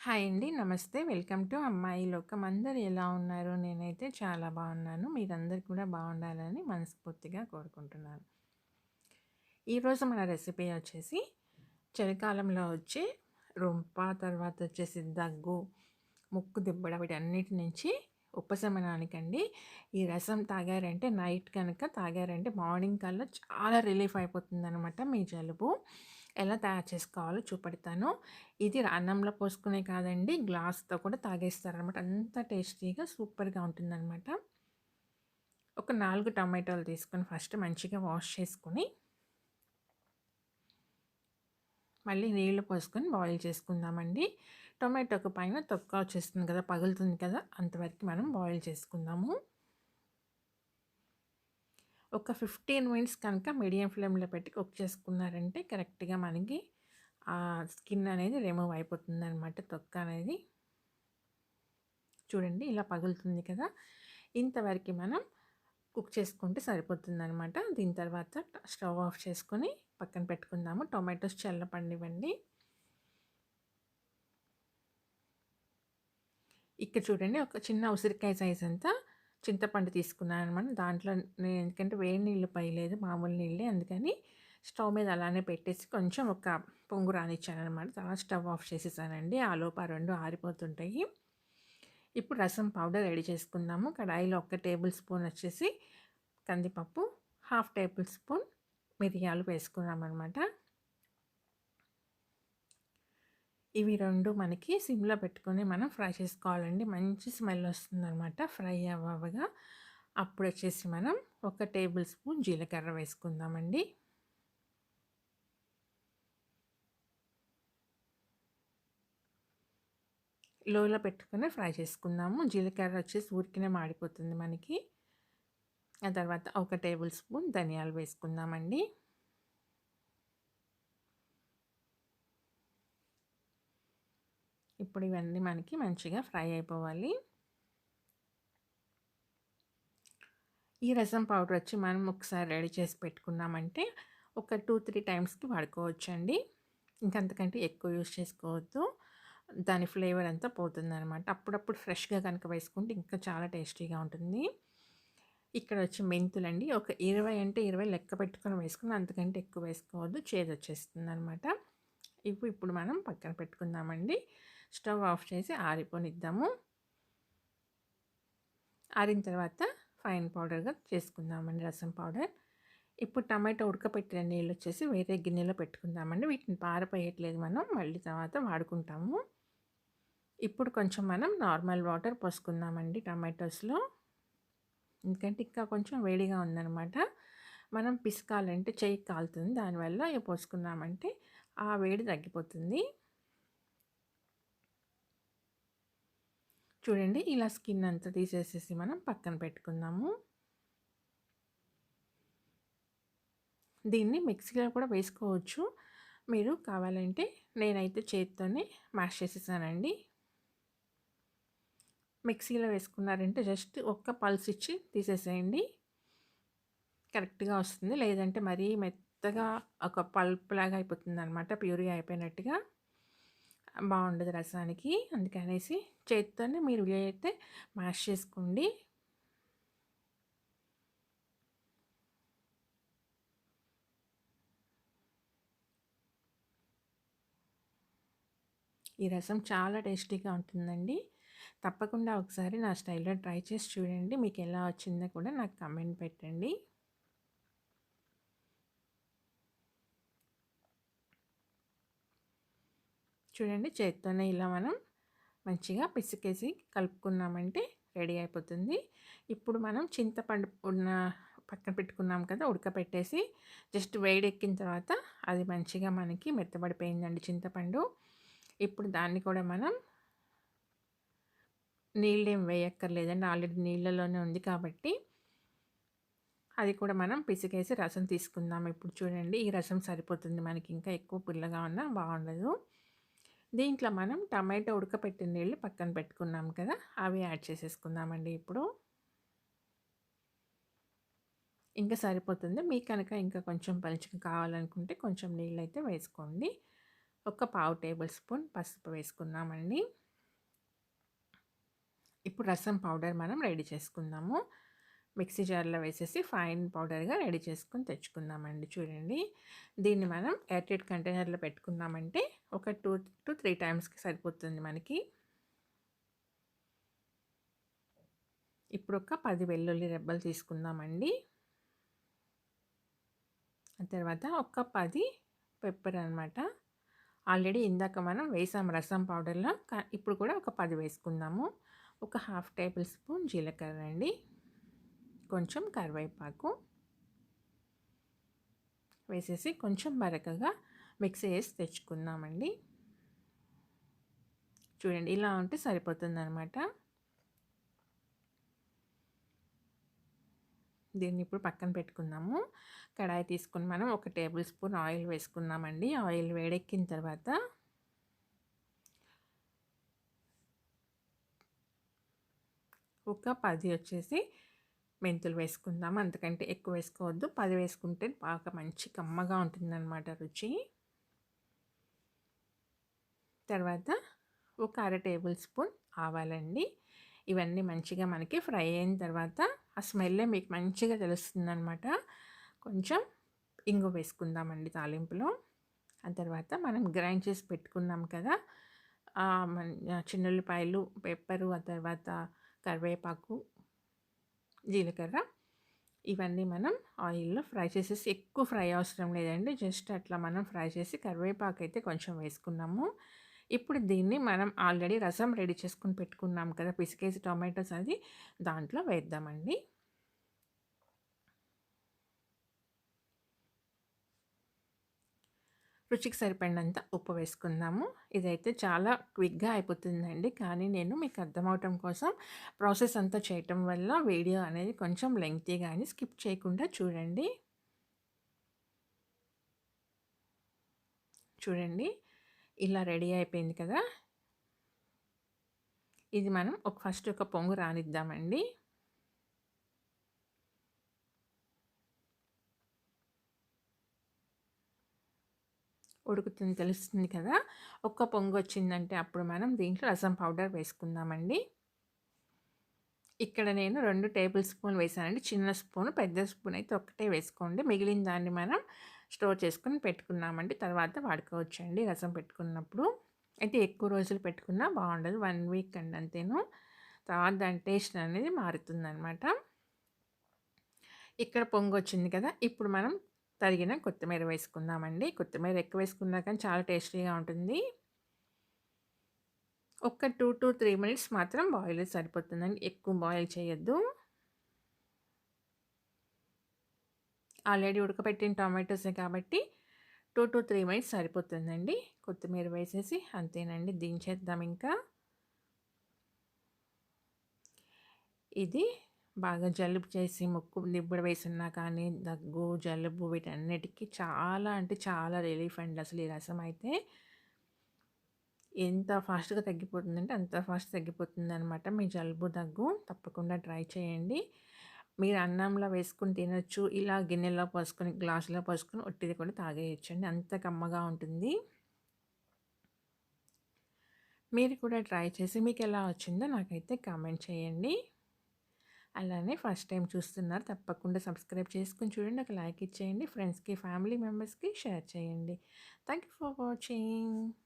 Hi అండి. నమస్తే. Welcome to అమ్మాయి లోకం. అందరు ఎలా ఉన్నారు? నేనైతే చాలా బాగున్నాను. మీరందరు కూడా బాగుండాలని మనస్ఫూర్తిగా కోరుకుంటున్నాను. ఈరోజు మన రెసిపీ వచ్చేసి చలికాలంలో వచ్చే రొంప, తర్వాత వచ్చేసి దగ్గు, ముక్కు దిబ్బడ వీటన్నిటి నుంచి ఉపశమనానికండి. ఈ రసం తాగారంటే నైట్ కనుక తాగారంటే మార్నింగ్ కల్లా చాలా రిలీఫ్ అయిపోతుంది అనమాట మీ జలుబు. ఎలా తయారు చేసుకోవాలో చూపెడతాను. ఇది అన్నంలో పోసుకునే కాదండి గ్లాస్‌తో కూడా తాగేస్తారనమాట. అంత టేస్టీగా సూపర్‌గా ఉంటుందనమాట. ఒక నాలుగు టమాటోలు తీసుకొని ఫస్ట్ మంచిగా వాష్ చేసుకొని మళ్ళీ నీళ్ళు పోసుకొని బాయిల్ చేసుకుందామండి. టొమాటోకి పైన తొక్క వచ్చేస్తుంది కదా! పగులుతుంది కదా! అంతవరకు మనం బాయిల్ చేసుకుందాము. ఒక 15 మినిట్స్ కనుక మీడియం ఫ్లేమ్‌లో పెట్టి కుక్ చేసుకున్నారంటే కరెక్ట్‌గా మనకి ఆ స్కిన్ అనేది రిమూవ్ అయిపోతుంది అనమాట తొక్క అనేది. చూడండి ఇలా పగులుతుంది కదా! ఇంతవరకు మనం కుక్ చేసుకుంటే సరిపోతుందనమాట. దీని తర్వాత స్టవ్ ఆఫ్ చేసుకొని పక్కన పెట్టుకుందాము. టొమాటోస్ చల్లపడనివ్వండి. ఇక్కడ చూడండి ఒక చిన్న ఉసిరికాయ సైజ్ అంతా చింతపండు తీసుకున్నాను అనమాట దాంట్లో నేను ఎందుకంటే వేడి నీళ్ళు పైలేదు మామూలు నీళ్ళే అందుకని స్టవ్ మీద అలానే పెట్టేసి కొంచెం ఒక పొంగు రానిచ్చాననమాట. తర్వాత స్టవ్ ఆఫ్ చేసేసానండి. ఆలోపు ఆ రెండు ఆరిపోతుంటాయి. ఇప్పుడు రసం పౌడర్ రెడీ చేసుకుందాము. కడాయిలో ఒక టేబుల్ స్పూన్ వచ్చేసి కందిపప్పు, హాఫ్ టేబుల్ స్పూన్ మిరియాలు వేసుకున్నామనమాట. ఇవి రెండు మనకి సిమ్‌లో పెట్టుకొని మనం ఫ్రై చేసుకోవాలండి. మంచి స్మెల్ వస్తుందన్నమాట ఫ్రై అవ్వగా. అప్పుడొచ్చేసి మనం ఒక టేబుల్ స్పూన్ జీలకర్ర వేసుకుందామండి. లోలో పెట్టుకుని ఫ్రై చేసుకుందాము. జీలకర్ర వచ్చేసి ఉరికినే మాడిపోతుంది మనకి. ఆ తర్వాత ఒక టేబుల్ స్పూన్ ధనియాలు వేసుకుందామండి. ఇప్పుడు ఇవన్నీ మనకి మంచిగా ఫ్రై అయిపోవాలి. ఈ రసం పౌడర్ వచ్చి మనం ఒకసారి రెడీ చేసి పెట్టుకున్నామంటే ఒక 2, 3 టైమ్స్‌కి వాడుకోవచ్చండి. ఇంకంతకంటే ఎక్కువ యూజ్ చేసుకోవద్దు. దాని ఫ్లేవర్ అంతా పోతుందనమాట. అప్పుడప్పుడు ఫ్రెష్‌గా కనుక వేసుకుంటే ఇంకా చాలా టేస్టీగా ఉంటుంది. ఇక్కడ వచ్చి మెంతులండి. ఒక 20 అంటే 20 లెక్క పెట్టుకొని వేసుకుని అంతకంటే ఎక్కువ వేసుకోవద్దు. చేదొచ్చేస్తుందనమాట. ఇవి ఇప్పుడు మనం పక్కన పెట్టుకుందామండి. స్టవ్ ఆఫ్ చేసి ఆరిపోనిద్దాము. ఆరిన తర్వాత ఫైన్ పౌడర్‌గా చేసుకుందామండి రసం పౌడర్. ఇప్పుడు టమాటో ఉడకపెట్టిన నీళ్ళు వచ్చేసి వేరే గిన్నెలో పెట్టుకుందామండి. వీటిని పారపోయట్లేదు మనం. మళ్ళీ తర్వాత వాడుకుంటాము. ఇప్పుడు కొంచెం మనం నార్మల్ వాటర్ పోసుకుందామండి టమాటోస్‌లో. ఎందుకంటే ఇంకా కొంచెం వేడిగా ఉందనమాట. మనం పిసకాలంటే చెయ్యికి కాలుతుంది. దానివల్ల పోసుకున్నామంటే ఆ వేడి తగ్గిపోతుంది. చూడండి ఇలా స్కిన్ అంతా తీసేసేసి మనం పక్కన పెట్టుకుందాము. దీన్ని మిక్సీలో కూడా వేసుకోవచ్చు. మీరు కావాలంటే నేనైతే చేతితోనే మ్యాష్ చేసేసానండి. మిక్సీలో వేసుకున్నారంటే జస్ట్ ఒక్క పల్స్ ఇచ్చి తీసేసేయండి. కరెక్ట్‌గా వస్తుంది. లేదంటే మరీ మెత్తగా ఒక పల్ప్‌లాగా అయిపోతుందనమాట. ప్యూరీ అయిపోయినట్టుగా. బాగుండదు రసానికి. అందుకనేసి చేతితోనే మీరు అయితే మ్యాష్ చేసుకోండి. ఈ రసం చాలా టేస్టీగా ఉంటుందండి. తప్పకుండా ఒకసారి నా స్టైల్‌లో ట్రై చేసి చూడండి. మీకు ఎలా వచ్చిందో కూడా నాకు కమెంట్ పెట్టండి. చూడండి చేత్తోనే ఇలా మనం మంచిగా పిసికేసి కలుపుకున్నామంటే రెడీ అయిపోతుంది. ఇప్పుడు మనం చింతపండు ఉన్న పక్కన పెట్టుకున్నాం కదా! ఉడకపెట్టేసి జస్ట్ వేడెక్కిన తర్వాత అది మంచిగా మనకి మెత్తబడిపోయిందండి చింతపండు. ఇప్పుడు దాన్ని కూడా మనం నీళ్ళేం వేయక్కర్లేదండి. ఆల్రెడీ నీళ్ళలోనే ఉంది కాబట్టి అది కూడా మనం పిసికేసి రసం తీసుకుందాం. ఇప్పుడు చూడండి ఈ రసం సరిపోతుంది మనకి. ఇంకా ఎక్కువ పుల్లగా ఉన్నా బాగుండదు. దీంట్లో మనం టమాటో ఉడకపెట్టిన నీళ్ళు పక్కన పెట్టుకున్నాం కదా! అవి యాడ్ చేసేసుకుందామండి ఇప్పుడు. ఇంకా సరిపోతుంది. మీకు కనుక ఇంకా కొంచెం పలుచగా కావాలనుకుంటే కొంచెం నీళ్ళైతే వేసుకోండి. ఒక పావు టేబుల్ స్పూన్ పసుపు వేసుకున్నామండి ఇప్పుడు రసం పౌడర్ మనం రెడీ చేసుకుందాము మిక్సీ జార్లో వేసేసి ఫైన్ పౌడర్గా రెడీ చేసుకుని తెచ్చుకుందామండి చూడండి దీన్ని మనం ఎయిర్టైట్ కంటైనర్లో పెట్టుకున్నామంటే ఒక టూ టు త్రీ టైమ్స్కి సరిపోతుంది మనకి. ఇప్పుడు ఒక పది వెల్లుల్లి రెబ్బలు తీసుకుందామండి. తర్వాత ఒక పది పెప్పర్ అనమాట ఆల్రెడీ ఇందాక మనం వేసాం రసం పౌడర్లో ఇప్పుడు కూడా ఒక పది వేసుకుందాము. ఒక హాఫ్ టేబుల్ స్పూన్ జీలకర్ర అండి. కొంచెం కరివేపాకు వేసేసి కొంచెం బరకగా మిక్సీ వేసి తెచ్చుకుందామండి. చూడండి ఇలా ఉంటే సరిపోతుందనమాట దీన్ని ఇప్పుడు పక్కన పెట్టుకుందాము. కడాయి తీసుకుని మనం ఒక టేబుల్ స్పూన్ ఆయిల్ వేసుకుందామండి. ఆయిల్ వేడెక్కిన తర్వాత ఒక పది వచ్చేసి మెంతులు వేసుకుందాం అంతకంటే ఎక్కువ వేసుకోవద్దు. పది వేసుకుంటే బాగా మంచి కమ్మగా ఉంటుందన్నమాట రుచి. తర్వాత ఒక అర టేబుల్ స్పూన్ ఆవాలండి. ఇవన్నీ మంచిగా మనకి ఫ్రై అయిన తర్వాత ఆ స్మెల్లే మీకు మంచిగా తెలుస్తుంది అనమాట కొంచెం ఇంగు వేసుకుందామండి తాలింపులో. ఆ తర్వాత మనం గ్రైండ్ చేసి పెట్టుకున్నాం కదా చిన్నుల్లిపాయలు పెప్పరు ఆ తర్వాత కరివేపాకు జీలకర్ర ఇవన్నీ మనం ఆయిల్లో ఫ్రై చేసేసి ఎక్కువ ఫ్రై అవసరం లేదండి. జస్ట్ అట్లా మనం ఫ్రై చేసి కరివేపాకు అయితే కొంచెం వేసుకున్నాము. ఇప్పుడు దీన్ని మనం ఆల్రెడీ రసం రెడీ చేసుకుని పెట్టుకున్నాం కదా పిసికేసి టొమాటోస్ అది దాంట్లో వేద్దామండి. రుచికి సరిపడినంత ఉప్పు వేసుకుందాము. ఇదైతే చాలా క్విక్గా అయిపోతుందండి కానీ నేను మీకు అర్థమవటం కోసం ప్రాసెస్ అంతా చేయటం వల్ల వీడియో అనేది కొంచెం లెంగ్తీ కానీ స్కిప్ చేయకుండా చూడండి. చూడండి. ఇలా రెడీ అయిపోయింది కదా! ఇది మనం ఒక ఫస్ట్ ఒక పొంగు రానిద్దామండి. ఉడుకుతుంది తెలుస్తుంది కదా! ఒక్క పొంగు వచ్చిందంటే అప్పుడు మనం దీంట్లో రసం పౌడర్ వేసుకుందామండి. ఇక్కడ నేను రెండు టేబుల్ స్పూన్ వేసానండి. చిన్న స్పూన్ పెద్ద స్పూన్ అయితే ఒక్కటే వేసుకోండి. మిగిలిన దాన్ని మనం స్టోర్ చేసుకుని పెట్టుకున్నామండి. తర్వాత వాడుకోవచ్చండి రసం పెట్టుకున్నప్పుడు. అయితే ఎక్కువ రోజులు పెట్టుకున్నా బాగుండదు. వన్ వీక్ అండి అంతేను. తర్వాత దాని టేస్ట్ అనేది మారుతుందనమాట ఇక్కడ పొంగు వచ్చింది కదా ఇప్పుడు మనం తరిగిన కొత్తిమీర వేసుకుందామండి. కొత్తిమీర ఎక్కువ వేసుకున్నా కానీ చాలా టేస్టీగా ఉంటుంది. ఒక టూ టు త్రీ మినిట్స్ మాత్రం బాయిల్ సరిపోతుందండి. ఎక్కువ బాయిల్ చేయొద్దు. ఆల్రెడీ ఉడకపెట్టిన టమాటోసే కాబట్టి టూ టు త్రీ మినిట్స్ సరిపోతుందండి. కొత్తిమీర వేసేసి అంతేనండి దించేద్దాం ఇంకా. ఇది బాగా జలుబు చేసి ముక్కు నిబ్బడ వేసినా కానీ దగ్గు జలుబు వీటన్నిటికీ చాలా అంటే చాలా రిలీఫ్ అండి అసలు ఈ రసం అయితే. ఎంత ఫాస్ట్గా తగ్గిపోతుందంటే అంత ఫాస్ట్ తగ్గిపోతుంది అనమాట మీ జలుబు దగ్గు. తప్పకుండా ట్రై చేయండి. మీరు అన్నంలో వేసుకుని తినొచ్చు. ఇలా గిన్నెలో పోసుకొని గ్లాసులో పోసుకొని ఒట్టిది కూడా తాగేయచ్చండి. అంత కమ్మగా ఉంటుంది. మీరు కూడా ట్రై చేసి మీకు ఎలా వచ్చిందో నాకైతే కామెంట్ చేయండి. అలానే ఫస్ట్ టైం చూస్తున్నారు తప్పకుండా సబ్స్క్రైబ్ చేసుకుని చూడండి. ఒక లైక్ ఇచ్చేయండి. ఫ్రెండ్స్కి ఫ్యామిలీ మెంబర్స్కి షేర్ చేయండి. Thank you for watching.